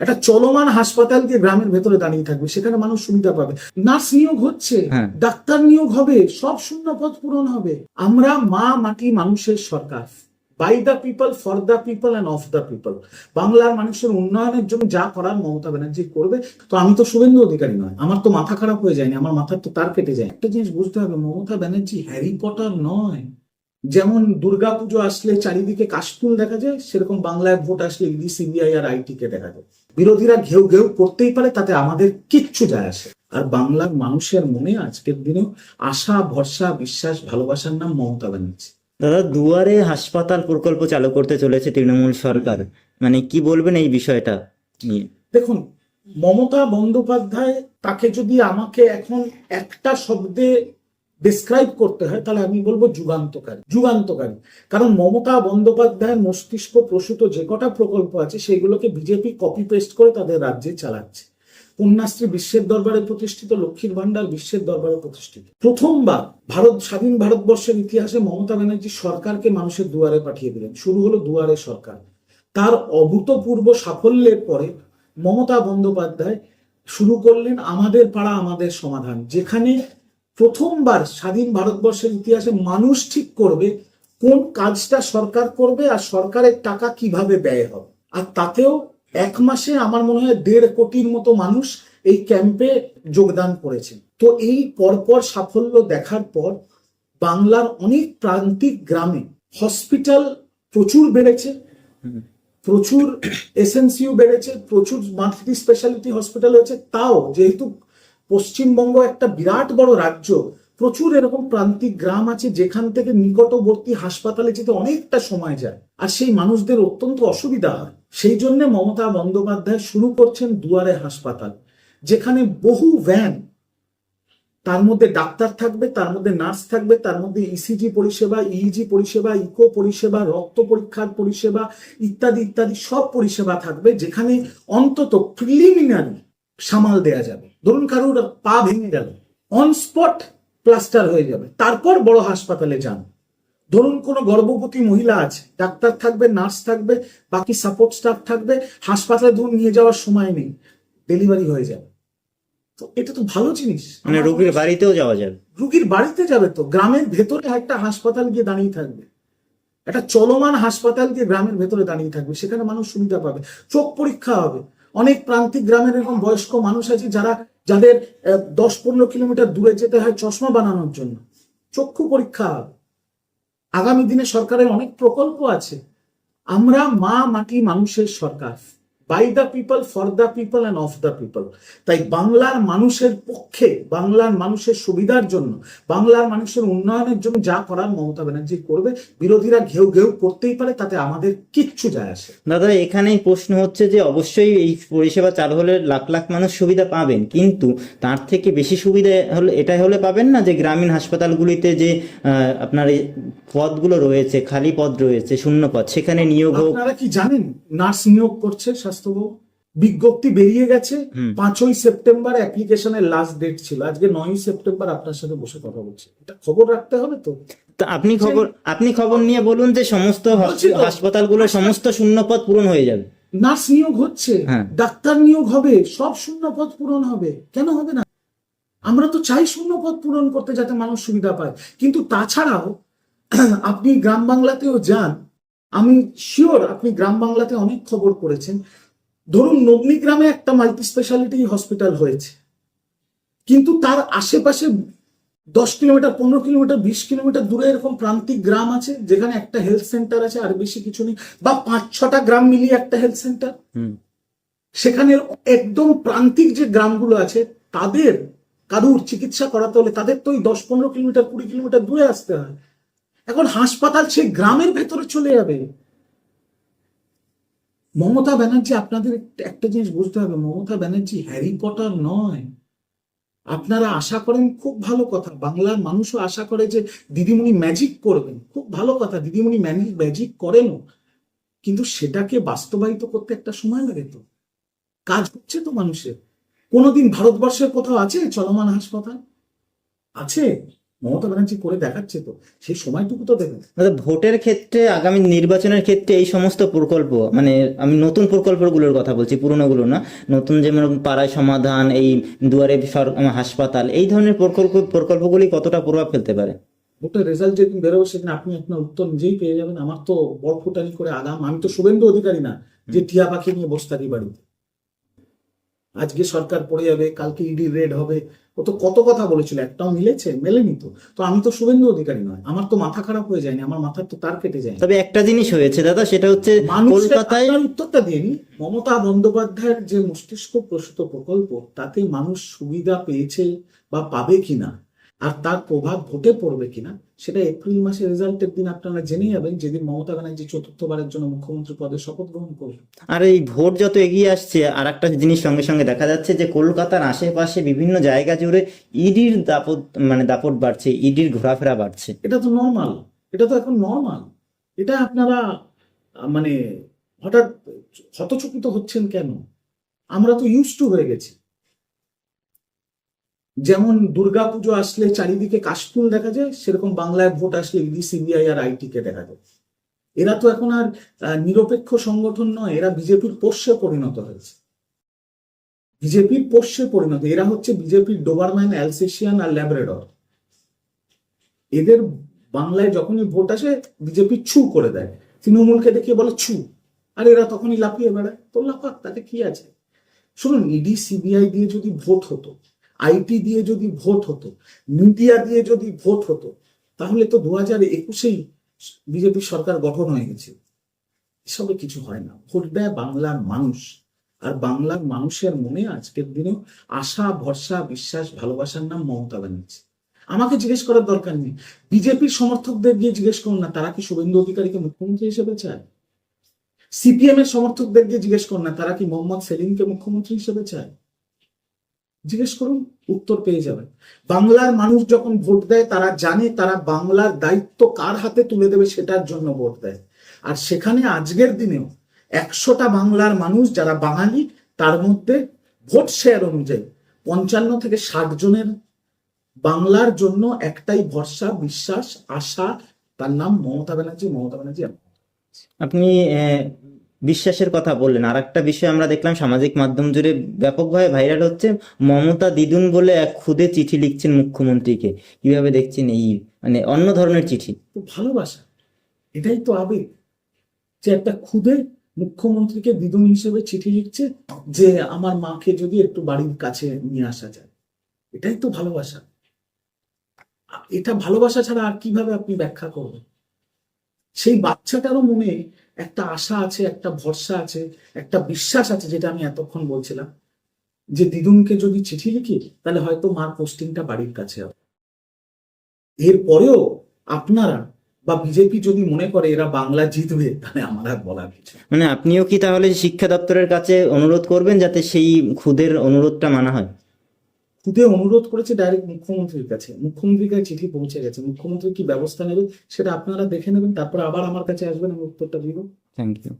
একটা চলমান হাসপাতাল দিয়ে গ্রামের ভেতরে দাঁড়িয়ে থাকবে সেখানে মানুষ সুবিধা পাবে। নার্স নিয়োগ হচ্ছে হ্যাঁ। ডাক্তার নিয়োগ হবে সব শূন্য পদ পূরণ হবে। আমরা মা মাটি মানুষের সরকার। By the people for the people and of the people বাংলার মানুষের উন্নয়নের জন্য যা করার মমতা ব্যানার্জি করবে তো আমি তো শুভেন্দু অধিকারী নয়। আমার তো মাথা খারাপ হয়ে যায়নি আমার মাথার তো তার কেটে যায়। একটা জিনিস বুঝতে হবে মমতা ব্যানার্জি হ্যারি পটার নয়। যেমন দুর্গাপুজো আসলে চারিদিকে কাশফুল দেখা যায় সেরকম বাংলায় ভোট আসলে ইডি সিবিআই আর আইটি কে দেখা যায়। বিরোধীরা ঘেউ ঘেউ করতেই পারে তাতে আমাদের কিচ্ছু যায় আসে আর বাংলার মানুষের মনে আজকের দিনেও আশা ভরসা বিশ্বাস ভালোবাসার নাম মমতা ব্যানার্জি। দাদা দুয়ারে হাসপাতাল প্রকল্প চালু করতে চলেছে তৃণমূল সরকার। মানে কি বলবেন এই বিষয়টা নিয়ে? দেখুন মমতা বন্দ্যোপাধ্যায় তাকে যদি আমাকে এখন একটা শব্দে ডিসক্রাইব করতে হয়, তাহলে আমি বলব যুগান্তকারী যুগান্তকারী। কারণ মমতা বন্দ্যোপাধ্যায়ের মস্তিষ্ক প্রসূত যে কটা প্রকল্প আছে, সেগুলোকে বিজেপি কপি পেস্ট করে তাদের রাজ্যে চালাচ্ছে। কন্যাশ্রী বিশ্বের দরবারে প্রতিষ্ঠিত, লক্ষ্মীর ভান্ডার বিশ্বের দরবারে প্রতিষ্ঠিত। প্রথমবার ভারত, স্বাধীন ভারতবর্ষের ইতিহাসে মমতা ব্যানার্জি সরকারকে মানুষের দুয়ারে পাঠিয়ে দিলেন। শুরু হলো দুয়ারে সরকার। তার অভূতপূর্ব সাফল্যের পরে মমতা বন্দ্যোপাধ্যায় শুরু করলেন, আমাদের পাড়া, আমাদের সমাধান। যেখানে প্রথমবার স্বাধীন ভারতবর্ষের ইতিহাসে মানুষ ঠিক করবে কোন কাজটা সরকার করবে আর সরকারের টাকা কীভাবে ব্যয় হবে আর তাতেও এক মাসে আমার মনে হয় দেড় কোটির মতো মানুষ এই ক্যাম্পে যোগদান করেছেন তো এই পরপর সাফল্য দেখার পর বাংলার অনেক প্রান্তিক গ্রামে হসপিটাল প্রচুর বেড়েছে। প্রচুর এসএনসিউ বেড়েছে, প্রচুর মাল্টি স্পেশালিটি হসপিটাল হয়েছে তাও যেহেতু পশ্চিমবঙ্গ একটা বিরাট বড় রাজ্য, প্রচুর এরকম প্রান্তিক গ্রাম আছে যেখান থেকে নিকটবর্তী হাসপাতালে যেতে অনেকটা সময় যায়। আর সেই মানুষদের অত্যন্ত অসুবিধা হয়। সেই জন্য মমতা বন্দ্যোপাধ্যায় শুরু করছেন দুয়ারে হাসপাতাল, যেখানে বহু ভ্যান, তার মধ্যে ডাক্তার থাকবে, তার মধ্যে নার্স থাকবে, তার মধ্যে ইসিজি পরিষেবা ইইজি পরিষেবা ইকো পরিষেবা, রক্ত পরীক্ষার পরিষেবা, ইত্যাদি ইত্যাদি সব পরিষেবা থাকবে, যেখানে অন্তত প্রিলিমিনারি সামাল দেয়া যাবে। ধরুন কারোর পা ভেঙে গেল অন স্পট প্লাস্টার হয়ে যাবে তারপর বড় হাসপাতালে যান। ধরুন কোনো গর্ভবতী মহিলা আছে ডাক্তার থাকবে নার্স থাকবে বাকি সাপোর্ট স্টাফ থাকবে হাসপাতালে ধরুন নিয়ে যাওয়ার সময় নেই ডেলিভারি হয়ে যাবে। তো এটা তো ভালো জিনিস। মানে রোগীর বাড়িতেও যাওয়া যাবে। রুগীর বাড়িতে যাবে তো গ্রামের ভেতরে একটা হাসপাতাল গিয়ে দাঁড়িয়ে থাকবে। একটা চলমান হাসপাতাল গিয়ে গ্রামের ভেতরে দাঁড়িয়ে থাকবে সেখানে মানুষ সুবিধা পাবে চোখ পরীক্ষা হবে। অনেক প্রান্তিক গ্রামের এরকম বয়স্ক মানুষ আছে যারা যাদের দশ পনেরো কিলোমিটার দূরে যেতে হয় চশমা বানানোর জন্য। চক্ষু পরীক্ষা। আগামী দিনে সরকারের অনেক প্রকল্প আছে। আমরা মা মাটি মানুষের সরকার। By the people for the people and of the people তাই বাংলার মানুষের পক্ষে বাংলার মানুষের সুবিধার জন্য বাংলার মানুষের উন্নয়নের জন্য যা করার মমতা ব্যানার্জি করবে বিরোধীরা ঘেউ ঘেউ করতেই পারে তাতে আমাদের কিচ্ছু যায় আসে দাদা এখানেই প্রশ্ন হচ্ছে যে অবশ্যই এই পরিষেবা চালু হলে লাখ লাখ মানুষ সুবিধা পাবেন কিন্তু তার থেকে বেশি সুবিধা হলে এটাই হলে পাবেন না যে গ্রামীণ হাসপাতালগুলিতে যে আহ, আপনার এই পদগুলো রয়েছে খালি পদ রয়েছে শূন্য পদ সেখানে নিয়োগ হোক। আপনারা কি জানেন নার্স নিয়োগ করছে বিজ্ঞপ্তি বেরিয়ে গেছে। পাঁচই সেপ্টেম্বর অ্যাপ্লিকেশনের লাস্ট ডেট ছিল। আজকে নয়ই সেপ্টেম্বর আপনার সাথে বসে কথা বলছি। এটা খবর রাখতে হবে তো? তা আপনি খবর আপনি খবর নিয়ে বলুন যে সমস্ত হাসপাতালগুলোর সমস্ত শূন্য পদ পূরণ হয়ে যাবে। নার্স নিয়োগ হচ্ছে হ্যাঁ। ডাক্তার নিয়োগ হবে সব শূন্য পদ পূরণ হবে। কেন হবে না? আমরা তো চাই শূন্য পদ পূরণ করতে যাতে মানুষ সুবিধা পায়। কিন্তু তাছাড়াও আপনি গ্রাম বাংলাতেও যান আমি শিওর আপনি গ্রাম বাংলাতে অনেক খবর করেছেন। ধরুন নবনী গ্রামে একটা মাল্টি স্পেশালিটি হসপিটাল হয়েছে। কিন্তু তার আশেপাশে দশ কিলোমিটার পনেরো কিলোমিটার বিশ কিলোমিটার দূরে এরকম প্রান্তিক গ্রাম আছে যেখানে একটা হেলথ সেন্টার আছে আর বেশি কিছু নেই বা পাঁচ ছটা গ্রাম মিলিয়ে একটা হেলথ সেন্টার হুম। সেখানে একদম প্রান্তিক যে গ্রামগুলো আছে তাদের কারুর চিকিৎসা করাতে হলে তাদের তো ওই দশ পনেরো কিলোমিটার কুড়ি কিলোমিটার দূরে আসতে হয়। এখন হাসপাতাল সেই গ্রামের ভেতরে চলে যাবে। মমতা ব্যানার্জি, আপনাদের একটা- জিনিস বুঝতে হবে, মমতা ব্যানার্জি হ্যারি পটার নয়। আপনারা আশা করেন খুব ভালো কথা। বাংলার মানুষও আশা করে যে দিদিমণি ম্যাজিক করবেন। খুব ভালো কথা, দিদিমণি ম্যাজিক করেনও। কিন্তু সেটাকে বাস্তবায়িত করতে একটা সময় লাগে তো। কাজ হচ্ছে তো মানুষের। কোনোদিন ভারতবর্ষের কোথাও আছে চলমান হাসপাতাল? আছে। মমতা ব্যানার্জি করে দেখাচ্ছে তো সেই সময়টুকু তো দেবেন দাদা ভোটের ক্ষেত্রে আগামী নির্বাচনের ক্ষেত্রে এই সমস্ত প্রকল্প মানে আমি নতুন প্রকল্পগুলোর কথা বলছি পুরনোগুলো না নতুন যেমন পাড়ায় সমাধান এই দুয়ারে হাসপাতাল এই ধরনের প্রকল্প প্রকল্পগুলি কতটা প্রভাব ফেলতে পারে? ভোটের রেজাল্ট যেদিন বেরোবে সেদিন আপনি আপনার উত্তর নিজেই পেয়ে যাবেন। আমার তো বড় ফুটানি করে আগাম আমি তো শুভেন্দু অধিকারী না যে টিয়া পাখি নিয়ে বসে থাকি বাড়িতে। আজকে সরকার পড়ে যাবে কালকে ইডি রেড হবে। ও তো কত কথা বলেছিল একটাও মিলেছে? মেলেনি তো। তো আমি তো শুভেন্দু অধিকারী নয়। আমার তো মাথা খারাপ হয়ে যায়নি আমার মাথার তো তার কেটে যায়। তবে একটা জিনিস হয়েছে দাদা সেটা হচ্ছে কলকাতায় উত্তরটা দিন মমতা বন্দ্যোপাধ্যায়ের যে মস্তিষ্ক প্রসূত প্রকল্প তাতে মানুষ সুবিধা পেয়েছে বা পাবে কিনা? আর তার প্রভাব ভোটে পড়বে কিনা? সেটা এপ্রিল মাসের রেজাল্টের দিন আপনারা জেনে যাবেন যেদিন মমতা ব্যানার্জি চতুর্থবারের জন্য মুখ্যমন্ত্রী পদে শপথ গ্রহণ করবে আর এই ভোট যত এগিয়ে আসছে আর একটা জিনিস সঙ্গে সঙ্গে দেখা যাচ্ছে যে কলকাতার আশেপাশে বিভিন্ন জায়গা জুড়ে ইডির দাপট মানে দাপট বাড়ছে ইডির ঘোরাফেরা বাড়ছে। এটা তো নর্মাল এটা তো এখন নর্মাল এটা আপনারা মানে হঠাৎ হতচকিত হচ্ছেন কেন? আমরা তো ইউজ টু হয়ে গেছি। যেমন দুর্গাপুজো আসলে চারিদিকে কাশফুল দেখা যায়, সেরকম বাংলায় ভোট আসলে ইডি, সিবিআই আর আইটি কে দেখা যায়। এরা তো এখন আর নিরপেক্ষ সংগঠন নয়, এরা বিজেপির পোষ্যে পরিণত হয়েছে। বিজেপির পোষ্যে পরিণত, এরা হচ্ছে বিজেপির ডোবারম্যান, অ্যালসেশিয়ান আর ল্যাবরেডর। এদের বাংলায় যখনই ভোট আসে, বিজেপি ছু করে দেয়। তৃণমূলকে দেখিয়ে বলে ছু, আর এরা তখনই লাফিয়ে বেড়ায়। তো লাফাক, তাতে কি আছে? শুনুন, ইডি, সিবিআই দিয়ে যদি ভোট হতো আইটি দিয়ে যদি ভোট হতো, মিডিয়া দিয়ে যদি ভোট হতো, তাহলে তো দু হাজার একুশেই বিজেপি সরকার গঠন হয়ে গেছে। এসবে কিছু হয় না। ভোট দেয় বাংলার মানুষ। আর বাংলার মানুষের মনে আজকের দিনে আশা, ভরসা, বিশ্বাস, ভালোবাসার নাম মমতা ব্যানার্জি। আমাকে জিজ্ঞেস করার দরকার নেই। বিজেপির সমর্থকদের গিয়ে জিজ্ঞেস করুন না, তারা কি শুভেন্দু অধিকারীকে মুখ্যমন্ত্রী হিসেবে চায়? সিপিএম এর সমর্থকদের গিয়ে জিজ্ঞেস করুন না, তারা কি মোহাম্মদ সেলিমকে মুখ্যমন্ত্রী হিসেবে চায়? জিজ্ঞেস করুন, উত্তর পেয়ে যাবেন। বাংলার মানুষ যখন ভোট দেয়, তারা জানে তারা বাংলার দায়িত্ব কার হাতে তুলে দেবে সেটার জন্য ভোট দেয়। আর সেখানে আজকের দিনেও একশোটা বাংলার মানুষ যারা বাঙালি, তার মধ্যে ভোট শেয়ার অনুযায়ী পঞ্চান্ন থেকে ষাট জনের বাংলার জন্য একটাই ভরসা, বিশ্বাস, আশা, তার নাম মমতা ব্যানার্জি মমতা ব্যানার্জি। আপনি বিশ্বাসের কথা বললেন। আর একটা বিষয় আমরা দেখলাম, সামাজিক মাধ্যম জুড়ে ব্যাপকভাবে ভাইরাল হচ্ছে, মমতা দিদুন বলে এক খুদে চিঠি লিখছেন মুখ্যমন্ত্রীকে। কীভাবে দেখছেন এই মানে অন্য ধরনের চিঠি? ভালোবাসা, এটাই তো আবেগ। যে একটা খুদে মুখ্যমন্ত্রীকে দিদুন হিসেবে চিঠি লিখছে, যে আমার মাকে যদি একটু বাড়ির কাছে নিয়ে আসা যায়। এটাই তো ভালোবাসা। এটা ভালোবাসা ছাড়া আর কীভাবে আপনি ব্যাখ্যা করবেন? সেই বাচ্চাটারও মনে একটা আশা আছে, একটা ভরসা আছে, একটা বিশ্বাস আছে, যেটা আমি এতক্ষণ বলছিলাম। যে দিদুনকে যদি চিঠি লিখি, তাহলে হয়তো মার পোস্টিংটা বাড়ির কাছে হবে। এরপরেও আপনারা বা বিজেপি যদি মনে করে এরা বাংলা জিতবে, তাহলে আমার আর বলার কিছু মানে আপনিও কি তাহলে শিক্ষা দপ্তরের কাছে অনুরোধ করবেন, যাতে সেই খুদের অনুরোধটা মানা হয়? খুদে অনুরোধ করেছে ডাইরেক্ট মুখ্যমন্ত্রীর কাছে। মুখ্যমন্ত্রীর কাছে চিঠি পৌঁছে গেছে। মুখ্যমন্ত্রী কি ব্যবস্থা নেবে সেটা আপনারা দেখে নেবেন, তারপর আবার আমার কাছে আসবেন, আমি উত্তরটা দিব। Thank you